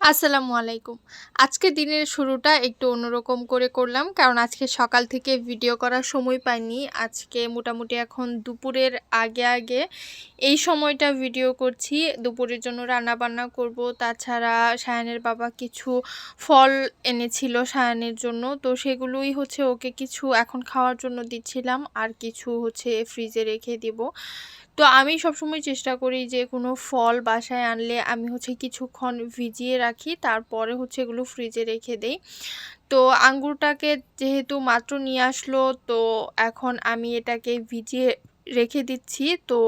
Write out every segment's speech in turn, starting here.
আসসালামু আলাইকুম। আজকে দিনের শুরুটা একটু অন্যরকম করে করলাম কারণ আজকে সকাল থেকে ভিডিও করার সময় পাইনি। আজকে মোটামুটি এখন দুপুরের আগে আগে এই সময়টা ভিডিও করছি। দুপুরের জন্য রান্না বান্না করব। তাছাড়া সায়ানের বাবা কিছু ফল এনেছিল সায়ানের জন্য। তো সেগুলোই হচ্ছে ওকে কিছু এখন খাওয়ার জন্য দিচ্ছিলাম। আর কিছু হচ্ছে ফ্রিজে রেখে দিব। তো আমি সবসময় চেষ্টা করি যে কোনো ফল বাসায় আনলে আমি হচ্ছে কিছুক্ষণ ভিজিয়ে রাখি, তারপরে হচ্ছে এগুলো ফ্রিজে রেখে দেই। তো আঙ্গুরটাকে যেহেতু মাত্র নিয়ে আসলো, তো এখন আমি এটাকে ভিজিয়ে রেখে দিচ্ছি। তো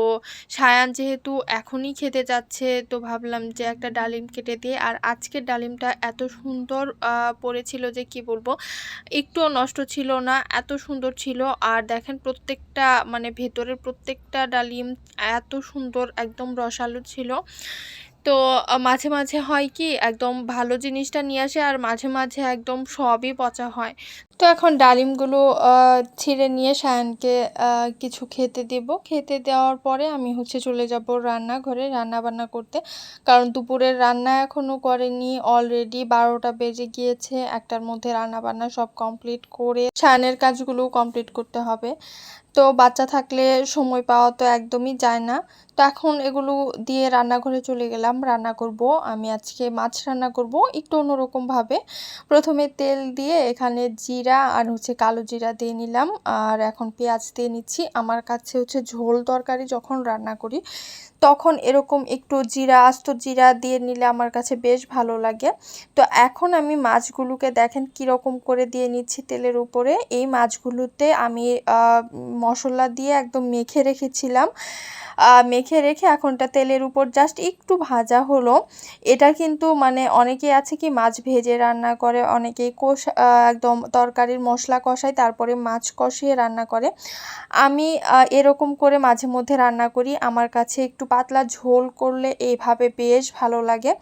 সায়ান যেহেতু এখনই খেতে যাচ্ছে, তো ভাবলাম যে একটা ডালিম কেটে দিয়ে, আর আজকের ডালিমটা এত সুন্দর পড়েছিল যে কি বলব, একটুও নষ্ট ছিল না, এত সুন্দর ছিল। আর দেখেন প্রত্যেকটা মানে ভেতরের প্রত্যেকটা ডালিম এত সুন্দর, একদম রসালো ছিল। তো মাঝে মাঝে হয় কি, একদম ভালো জিনিসটা নিয়ে আসে, আর মাঝে মাঝে একদম সবই পচা হয়। তো এখন ডালিমগুলো ছিঁড়ে নিয়ে সায়নকে কিছু খেতে দেব। খেতে দেওয়ার পরে আমি হচ্ছে চলে যাব রান্নাঘরে রান্না বান্না করতে। কারণ দুপুরের রান্না এখনও করেনি। অলরেডি বারোটা বেজে গিয়েছে। একটার মধ্যে রান্না বান্না সব কমপ্লিট করে সায়নের কাজগুলো কমপ্লিট করতে হবে। তো বাচ্চা থাকলে সময় পাওয়া তো একদমই যায় না। তো এখন এগুলো দিয়ে রান্নাঘরে চলে গেলাম। রান্না করব। আমি আজকে মাছ রান্না করব। একটু অন্যরকমভাবে প্রথমে তেল দিয়ে এখানে জিরা আর হচ্ছে কালো জিরা দিয়ে নিলাম। আর এখন পেঁয়াজ দিয়ে নিচ্ছি। আমার কাছে হচ্ছে ঝোল তরকারি যখন রান্না করি তখন এরকম একটু জিরা, আস্ত জিরা দিয়ে নিলে আমার কাছে বেশ ভালো লাগে। তো এখন আমি মাছগুলোকে দেখেন কীরকম করে দিয়ে নিচ্ছি তেলের উপরে। এই মাছগুলোতে আমি মশলা দিয়ে একদম মেখে রেখেছিলাম। মেখে রেখে এখনটা তেলের উপর জাস্ট একটু ভাজা হলো। এটা কিন্তু মানে অনেকে আছে কি মাছ ভেজে রান্না করে, অনেকেই কোষ একদম তরকারির মশলা কষায় তারপরে মাছ কষিয়ে রান্না করে। আমি এরকম করে মাঝে মধ্যে রান্না করি। আমার কাছে একটু পাতলা ঝোল করলে এইভাবে বেশ ভালো লাগে।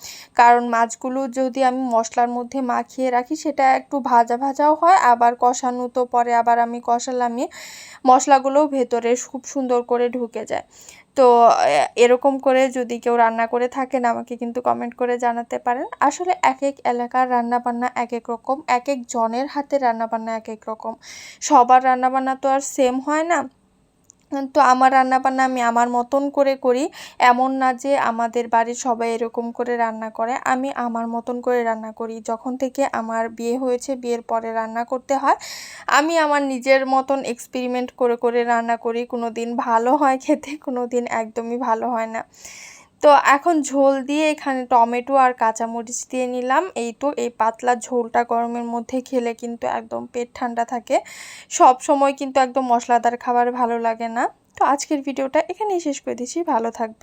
কারণ মাছগুলো যদি আমি মশলার মধ্যে মাখিয়ে রাখি, সেটা একটু ভাজা ভাজাও হয়, আবার কষানো তো পরে আবার আমি কষালামই মশলাগুলোও ভেতরে খুব সুন্দর করে ঢুকে যায়। তো এরকম করে যদি কেউ রান্না করে থাকেন, আমাকে কিন্তু কমেন্ট করে জানাতে পারেন। আসলে এক এক এলাকার রান্নাবান্না এক এক রকম এক এক জনের হাতে রান্নাবান্না এক এক রকম। সবার রান্নাবান্না তো আর সেম হয় না। তো আমার রান্না বান্না আমি আমার মতন করে করি। এমন না যে আমাদের বাড়ির সবাই এরকম করে রান্না করে। আমি আমার মতন করে রান্না করি। যখন থেকে আমার বিয়ে হয়েছে, বিয়ের পরে রান্না করতে হয়, আমি আমার নিজের মতন এক্সপেরিমেন্ট করে করে রান্না করি। কোনো দিন ভালো হয় খেতে কোনো দিন একদমই ভালো হয় না। তো এখন ঝোল দিয়ে এখানে টমেটো আর কাঁচামরিচ দিয়ে নিলাম। এই তো এই পাতলা ঝোলটা গরমের মধ্যে খেলে কিন্তু একদম পেট ঠান্ডা থাকে। সব সময় কিন্তু একদম মশলাদার খাবার ভালো লাগে না। তো আজকের ভিডিওটা এখানেই শেষ করে দিচ্ছি। ভালো থাকবে